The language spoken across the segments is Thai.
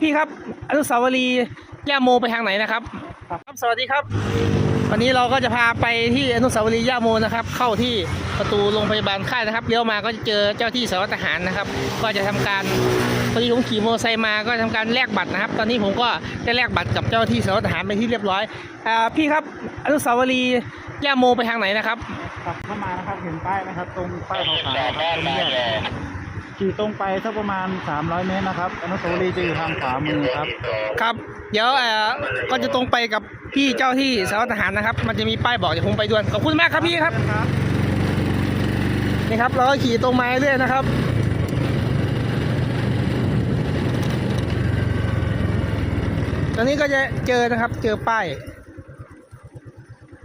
พี่ครับอนุสาวรีย์ย่าโมไปทางไหนนะครับ ครับสวัสดีครับ วันนี้เราก็จะพาไปที่อนุสาวรีย์ย่าโมนะครับ เข้าที่ประตูโรงพยาบาลค่ายนะครับเลี้ยวมาก็จะเจอเจ้าที่สารวัตรทหารนะครับ ก็จะทำการพอดีผมขี่มอเตอร์ไซค์มาก็ทำการแลกบัตรนะครับ ตอนนี้ผมก็ได้แลกบัตรกับเจ้าที่สารวัตรทหารไปนที่เรียบร้อยอ่าพี่ครับอนุสาวรีย์ย่าโมไปทางไหนนะครับขับเข้ามานะครับเห็นป้ายนะครับ ตรงป้ายขาวๆนะครับตรงแยก ขี่ตรงไปสักประมาณ 300 เมตรนะครับอนุสาวรีย์จะอยู่ทางขวามือครับ ครับ เดี๋ยวเอ่อก็จะตรงไปกับพี่เจ้าที่สารวัตรทหารนะครับ มันจะมีป้ายบอกเดี๋ยวผมไปด่วนขอบคุณมากครับพี่ครับนี่ครับเราก็ขี่ตรงมาเรื่อยๆนะครับตอนนี้ก็จะเจอนะครับ เจอป้าย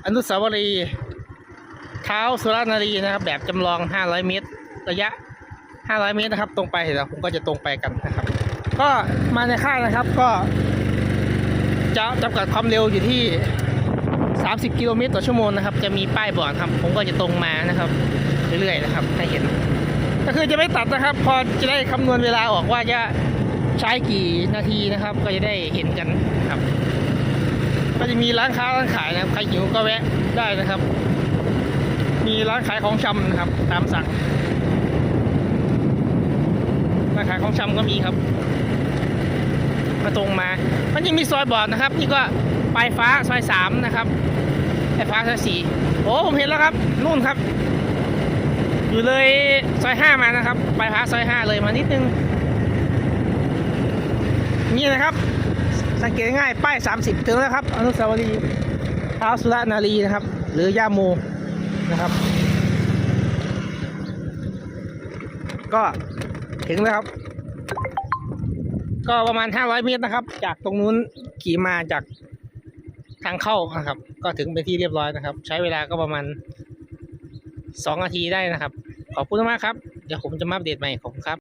อนุสาวรีย์เท้าสุรนารีนะครับ แบบจำลอง 500 เมตร ระยะ 500 เมตรนะครับ ตรงไปเดี๋ยวผมก็จะตรงไปกันนะครับ ก็มาในค่ายนะครับ ก็จะจำกัดความเร็วอยู่ที่ 30 กิโลเมตรต่อชั่วโมงนะครับ จะมีป้ายบอกครับ ผมก็จะตรงมานะครับ เรื่อยๆนะครับให้เห็น ก็คือจะไม่ตัดนะครับ พอจะได้คำนวณเวลาออกว่าจะใช้กี่นาทีนะครับ ก็จะได้เห็นกันครับ ก็จะมีร้านค้าร้านขายนะครับ ใครหิวก็แวะได้นะครับ มีร้านขายของชำนะครับ ตามสั่ง ร้านขายของชำก็มีครับมาตรงมา มันยังมีซอยบอดนะครับ นี่ก็ปลายฟ้าซอยสามนะครับปลายฟ้าซอยสี่โอ้ผมเห็นแล้วครับนู่นครับ อยู่เลยซอยห้ามานะครับปลายฟ้าซอยห้าเลยมานิดนึงนี่นะครับ สังเกตง่ายป้าย30ถึงแล้วครับ อนุสาวรีย์ท้าสุรนารีนะครับ หรือย่าโมนะครับ ก็ ถึงแล้วครับ ก็ประมาณ500เมตรนะครับ จากตรงนู้นขี่มาจากทางเข้านะครับ ก็ถึงไปนที่เรียบร้อยนะครับ ใช้เวลาก็ประมาณ2นาทีได้นะครับ ขอบคุณมากครับ เดี๋ยวผมจะมาอัปเดตใหม่ผมครับ